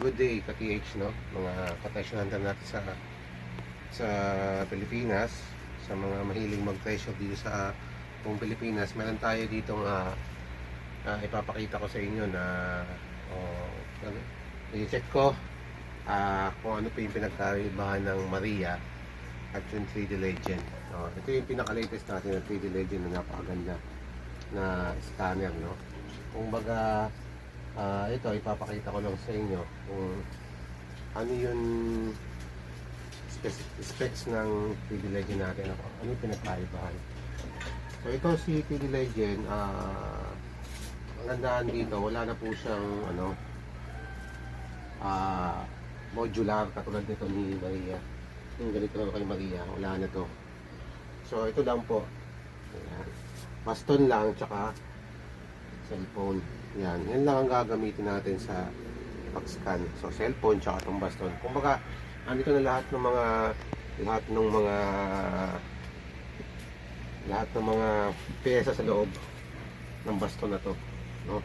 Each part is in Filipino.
good day ka-TH no? Mga ka-treasure hunter natin sa sa Pilipinas sa mga mahiling mag-treasure dito sa buong Pilipinas. Meron tayo ditong ah, ah, ipapakita ko sa inyo na oh, i-check ko ah, kung ano pa yung pinagkaibahan ng Maria at yung 3D Legend. Oh, ito yung pinaka-latest natin na 3D Legend na napakaganda na scanner no? Kung baga Ah, ito ipapakita ko lang sa inyo kung ano yung spec- specs ng PD Legend natin. Ano yung pinagkaibahan. So ito si PD Legend, ah ang gandaan dito, wala na po siyang ano ah modular katulad nito ni Maria. Yung ganito lang kay Maria, wala na to. So ito lang po. Ayan. Baston lang tsaka cellphone. Yan, yan lang ang gagamitin natin sa pag-scan. So, cellphone tsaka itong baston. Kumbaga, andito na lahat ng mga lahat ng mga lahat ng mga pyesa sa loob ng baston na to. No?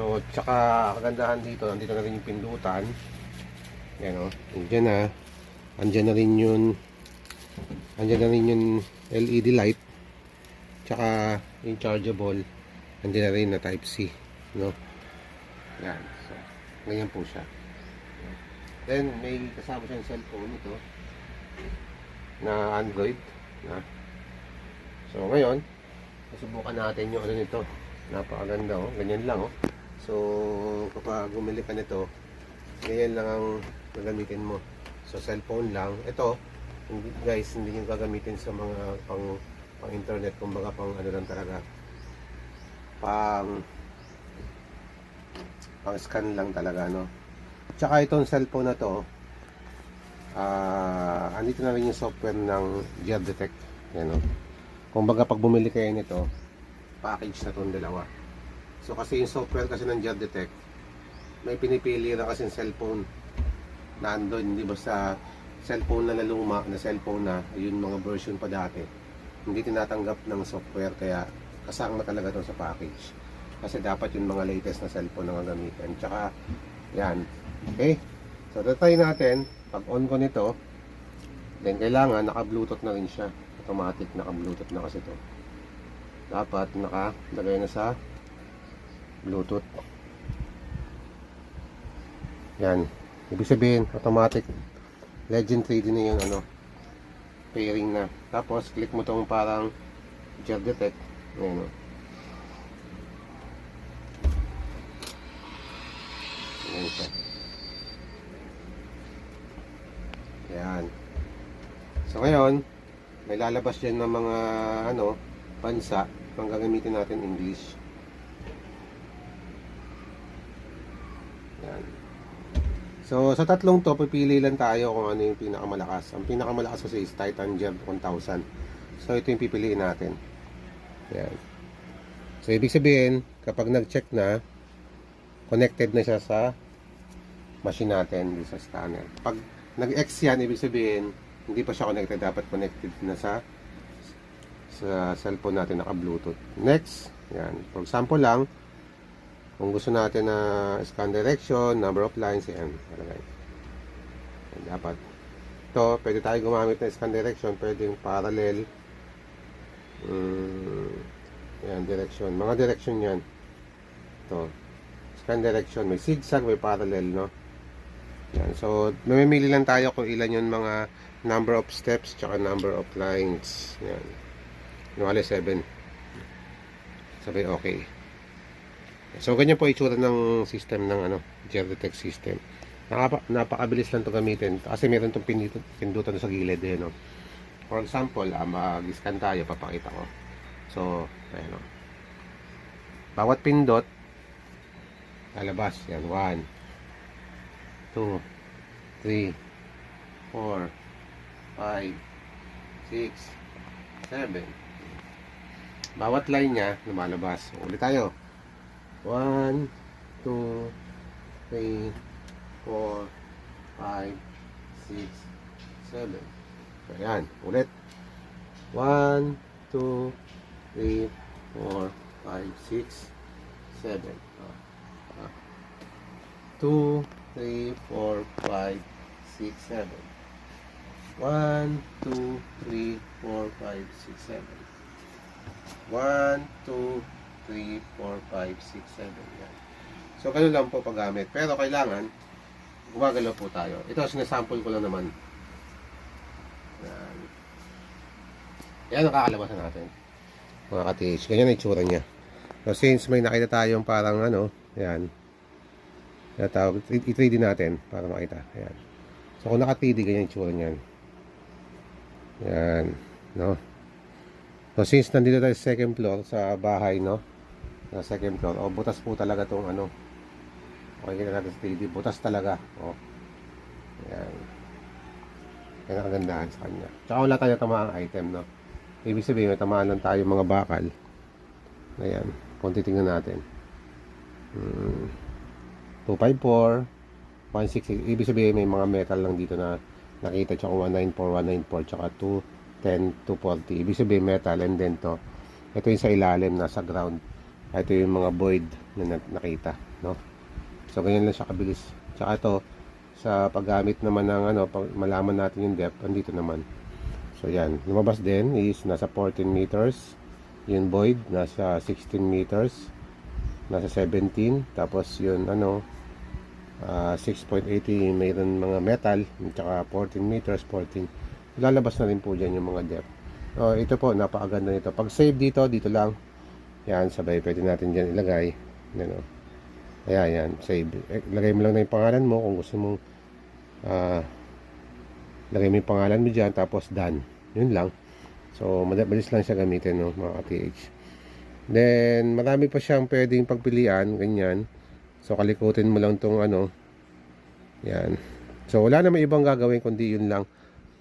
So, tsaka kagandahan dito, andito na rin yung pindutan. Yan o, andyan na. Andyan na rin yung andyan na rin yung LED light. Tsaka yung chargeable. Andyan na rin na type C. No? Yan. So, ganyan po siya. Then, may kasama siyang cellphone ito na Android. Na. So, ngayon, susubukan natin yung ano nito. Napakaganda, oh. Ganyan lang, oh. So, kapag bumili ka nito, ganyan lang ang gagamitin mo. So, cellphone lang. Ito, guys, hindi yung gagamitin sa mga pang, pang internet. Kumbaga, pang ano lang talaga. Pang pang scan lang talaga no? Tsaka itong cellphone na to ah andito na rin yung software ng Gear Detect yan no? Kumbaga pag bumili kayo nito package na tong dalawa. So kasi yung software kasi ng Gear Detect may pinipili na kasi cellphone na andun hindi basta cellphone na naluma na cellphone na yun mga version pa dati. Hindi tinatanggap ng software kaya kasama talaga to sa package kasi dapat yung mga latest na cellphone na gagamitin. Tsaka, yan. Okay? So, tatry natin. Pag on ko nito, then kailangan naka-bluetooth na rin siya. Automatic naka-bluetooth na kasi to. Dapat nakalagay na sa bluetooth. Yan. Ibig sabihin, automatic Legend 3D na yung ano, pairing na. Tapos, click mo tong parang gel detect. O. Ayan siya. Ayan. So ngayon, may lalabas dyan ng mga ano, bansa kung gagamitin natin English. Ayan. So sa tatlong to, pipili lang tayo kung ano yung pinakamalakas. Ang pinakamalakas kasi is Titan Gem 1000. So ito yung pipiliin natin. Ayan. So ibig sabihin, kapag nag-check na, connected na siya sa machine natin sa scanner. Pag nag-X yan, ibig sabihin, hindi pa siya connected. Dapat connected na sa sa cellphone natin naka-bluetooth. Next, yan. For example lang, kung gusto natin na scan direction, number of lines, yan. Talagay. Yan, dapat. Ito, pwede tayo gumamit ng scan direction. Pwede yung parallel. Mm, yan, direction. Mga direction yan. Ito. Scan direction. May zigzag, may parallel, no? Yan. So, mamimili lang tayo kung ilan yung mga number of steps tsaka number of lines. Yan. Yung ali 7. Sabi, okay. So, ganyan po itsura ng system ng ano, GeoDetect system. Nakapa, napakabilis lang to gamitin kasi meron itong pindutan, pindutan sa gilid eh, no? For example, ah, mag-scan tayo, papakita ko. So, ayan o. Bawat pindot, lalabas. Yan, 1, 2, 3, 4, 5, 6, 7. Bawat line niya, lumalabas. Ulit tayo. 1, 2, 3, 4, 5, 6, 7. So, yan. Ulit. 1, 2, 3, 4, 5, 6, 7. 2, 3, 4, 5, 6, 7. 1, 2, 3, 4, 5, 6, 7. 1, 2, 3, 4, 5, 6, 7. Yan. So, ganun lang po paggamit. Pero kailangan, gumagalaw po tayo. Ito, sinasample ko lang naman. Yan. Yan ang kakalabasan natin. Mga ka-TH. Ganyan ang itsura niya. So, since may nakita tayong parang ano, yan. Natawag, i-3D natin para makita. Ayan. So, kung naka-3D, ganyan yung itsura niyan. Yan. No? So, since nandito tayo sa second floor sa bahay, no? Sa second floor. O, butas po talaga tong ano. Okay, kita natin sa 3D. Butas talaga. O. Yan. Yan ang kagandahan sa kanya. Tsaka wala tayo tamaang item, no? Ibig sabihin, may tamaan lang tayo mga bakal. Ayan. Kung titingnan natin. Hmm. 254, 160. Ibig sabihin, may mga metal lang dito na nakita. Tsaka 194, 194, tsaka 210, 240. Ibig sabihin, metal. And then to, ito yung sa ilalim, nasa ground. Ito yung mga void na- nakita. No? So, ganyan lang siya kabilis. Tsaka ito, sa paggamit naman ng ano, pag malaman natin yung depth, andito naman. So, yan. Lumabas din is nasa 14 meters. Yung void, nasa 16 meters. Nasa 17. Tapos yun, ano, ah, 6.80 mayroon mga metal. Tsaka 14 meters, 14. Lalabas na rin po dyan yung mga depth. So, ito po, napakaganda nito. Pag save dito, dito lang. Yan, sabay pwede natin dyan ilagay. Yan, o. Ayan, yan, save. Eh, lagay mo lang na yung pangalan mo kung gusto mong ah, lagay mo yung pangalan mo dyan, tapos done. Yun lang. So, madalis lang siya gamitin, no, mga ka-TH. Then, marami pa siyang pwedeng pagpilian, ganyan. So, kalikutin mo lang tong ano. Yan. So, wala naman ibang gagawin kundi yun lang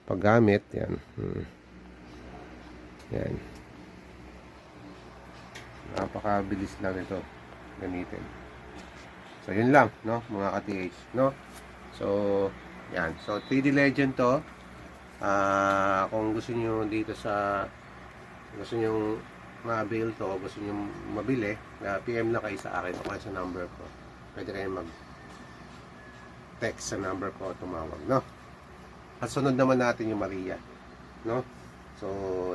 paggamit. Yan. Hmm. Yan. Napakabilis lang ito gamitin. So, yun lang, no, mga ka-TH, no? So, yan. So, 3D Legend to. Ah, kung gusto niyo dito sa gusto niyo ma-avail to, gusto niyo mabili, na PM na kayo sa akin o kaya sa number ko. Pwede kayo mag text sa number ko tumawag, no? At sunod naman natin yung Maria, no? So,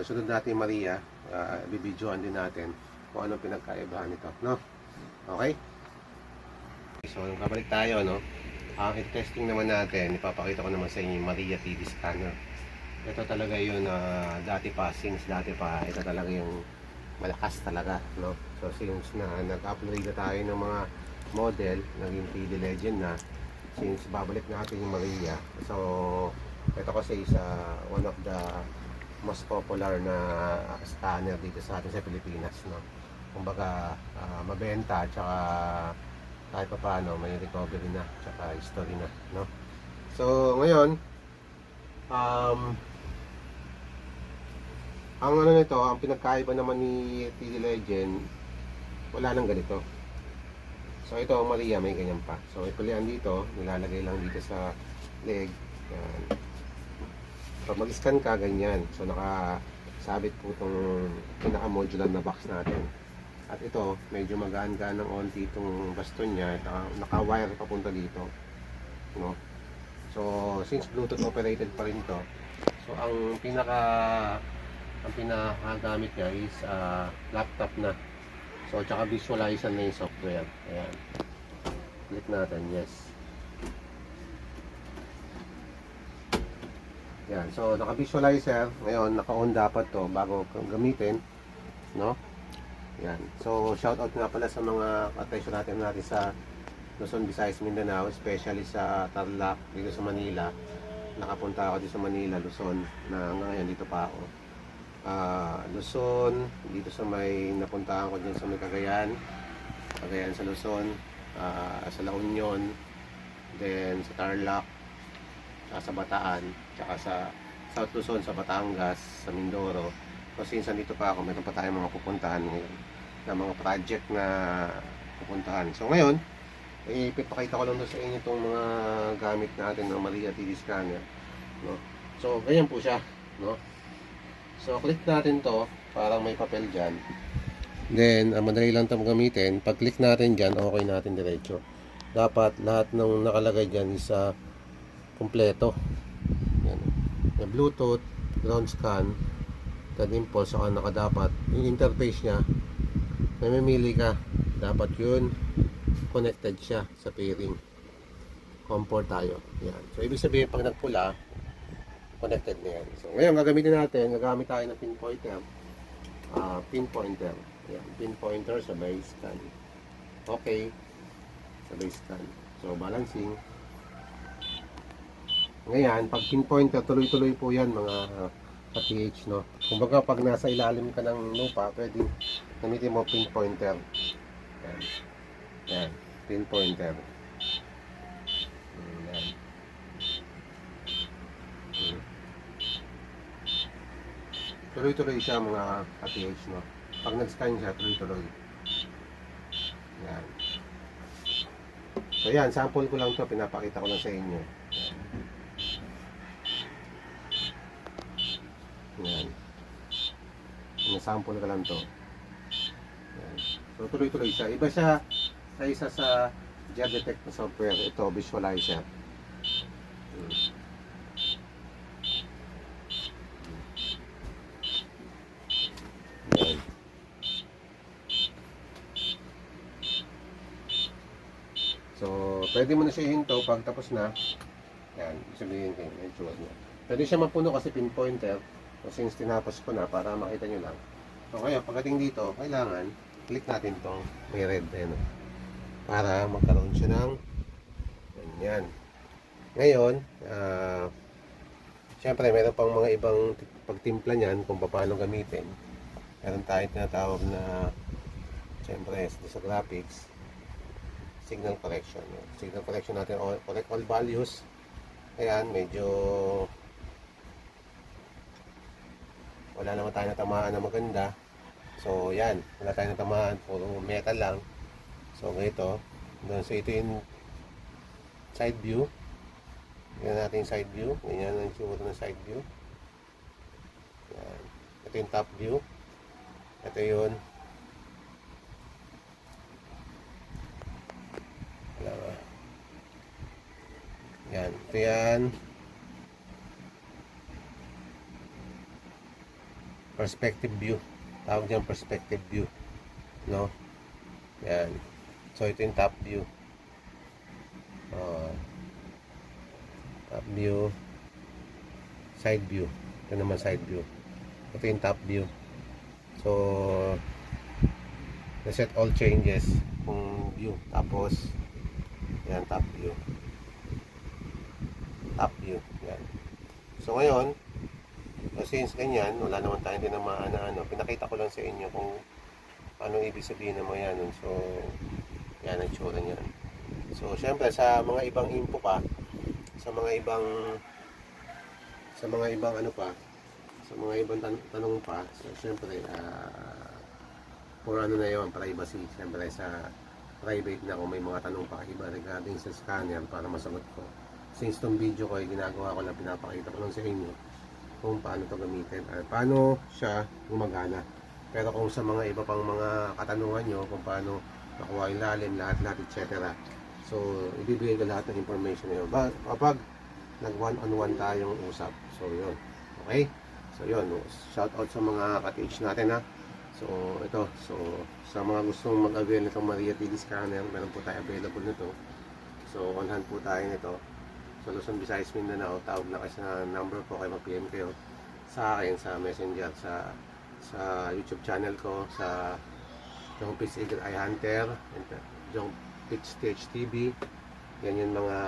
sunod natin yung Maria, uh, bibidyoan din natin kung ano pinagkaibahan nito, no? Okay? So, kabalik tayo, no? Ang testing naman natin, ipapakita ko naman sa inyo yung Maria TV scanner. Ito talaga yun, ah, dati pa, since dati pa, ito talaga yung malakas talaga, no? So, since na nag-upgrade na tayo ng mga model, naging PD Legend na, since babalik natin yung Maria. So, ito kasi is ah, one of the most popular na scanner dito sa atin sa Pilipinas, no? Kumbaga, ah, mabenta, tsaka kahit pa paano, may recovery na, tsaka history na, no? So, ngayon, um, ang ano nito, ang pinagkaiba naman ni TD Legend, wala nang ganito. So, ito, ang Maria, may ganyan pa. So, may pulian dito, nilalagay lang dito sa leg. Yan. Pag mag-scan ka, ganyan. So, nakasabit po itong pinaka-modular na box natin. At ito, medyo magaan-gaan ng onti itong baston niya. Naka- Naka-wire papunta dito. No? So, since Bluetooth operated pa rin to, so ang pinaka ang pinakagamit niya is ah, laptop na. So, tsaka visualizer na yung software. Ayan. Click natin, yes. Yan. So, naka-visualizer. Ngayon, naka-on dapat to bago gamitin. No? Yan. So, shout out nga pala sa mga attention natin natin sa Luzon, Visayas, Mindanao, especially sa Tarlac, dito sa Manila. Nakapunta ako dito sa Manila, Luzon, na ngayon dito pa ako. Ah, Luzon, dito sa may napuntahan ko dyan sa may Cagayan. Cagayan sa Luzon, ah, sa La Union, then sa Tarlac, sa Bataan, tsaka sa South Luzon, sa Batangas, sa Mindoro. So since nandito pa ako, meron pa tayong mga pupuntahan ngayon na mga project na pupuntahan. So ngayon, ipipakita ko lang sa inyo itong mga gamit natin ng Maria TV scanner. No? So, ganyan po siya. No? So, click natin to parang may papel dyan. Then, uh, madali lang itong gamitin. Pag click natin dyan, okay natin diretso. dapat lahat ng nakalagay dyan is ah, kumpleto. Yan. Bluetooth, ground scan, tad impulse, saka nakadapat. Yung interface niya, may mamili ka. Dapat yun, connected siya sa pairing. Comfort tayo. Yan. So, ibig sabihin, pag nagpula, connected na yan. So, ngayon, gagamitin natin, gagamit tayo ng pinpointer. Ah, pinpointer. Yan, pinpointer sa base scan. Okay. Sa base scan. So, balancing. Ngayon, pag pinpointer, tuloy-tuloy po yan mga ka-PH, no? Kumbaga, pag nasa ilalim ka ng lupa, pwede gamitin mo pinpointer. Yan. Yan. Pinpointer. Mm, Yan. Mm. Tuloy-tuloy siya mga ka-PH, no? Pag nag-scan siya, tuloy-tuloy. Yan. So yan, sample ko lang to, pinapakita ko lang sa inyo. Yan. Yan, sample ko lang to. Yan. So tuloy-tuloy siya. Iba siya sa isa sa Geodetect na software. Ito, visualizer. Hmm. So, pwede mo na siya hinto pag tapos na. Yan, sabihin ko yung niya. Pwede siya mapuno kasi pinpointer. So, since tinapos ko na para makita nyo lang. So, kaya pagdating dito, kailangan click natin tong may red no? para magkaroon siya ng ganyan. Ngayon, ah Siyempre, meron pang mga ibang pagtimpla niyan kung paano gamitin. Meron tayong tinatawag na siyempre, sa graphics, signal correction. Signal correction natin, all, correct all values. Ayan, medyo wala naman tayo natamaan na maganda. So, yan. Wala tayo natamaan. Puro metal lang. So, ganito. Doon, so, ito yung side view. Tingnan natin yung side view. Ganyan ang tsura ng side view. Yan. Ito yung top view. Ito yun. Yan. Ito yan. Perspective view. Tawag dyan perspective view. No? Yan. So, ito yung top view. Oh. Top view. Side view. Ito naman side view. Ito yung top view. So, reset all changes kung view. Tapos, yan, top view. Top view. Yan. So, ngayon, since ganyan, wala naman tayong tinamaan na ano, pinakita ko lang sa inyo kung ano ibig sabihin ng mga yan. So, yan ang tsura niyan. So, syempre, sa mga ibang info pa, sa mga ibang sa mga ibang ano pa, sa mga ibang tan- tanong pa, so, syempre, ah, for ano na yun, privacy, syempre, sa private na kung may mga tanong pa iba regarding sa scanner para masagot ko. Since tong video ko ay ginagawa ko lang, pinapakita ko lang sa inyo kung paano to gamitin at paano siya gumagana. Pero kung sa mga iba pang mga katanungan nyo kung paano nakuha yung lalim, lahat-lahat, etc. So, ibibigay ko lahat ng information na yun. Kapag nag one-on-one tayong usap. So, yun. Okay? So, yun. Shout out sa mga ka-TH natin ha. So, ito. So, sa mga gustong mag-avail nitong Maria TV scanner, meron po tayo available nito. So, on hand po tayo nito. So, Luzon, Visayas, Mindanao. Tawag na kayo sa number ko. Kayo mag-PM kayo sa akin, sa messenger, sa sa YouTube channel ko, sa Jong Pitch Eagle Eye Hunter, uh, Jong Pitch Stage TV. Yan yung mga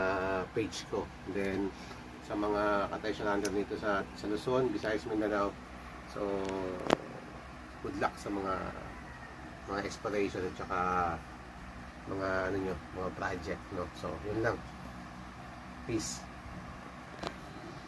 page ko. Then, sa mga katay hunter dito sa, sa Luzon, Visayas, Mindanao. So, good luck sa mga mga exploration at saka mga ano nyo, mga project, no? So, yun lang. Peace.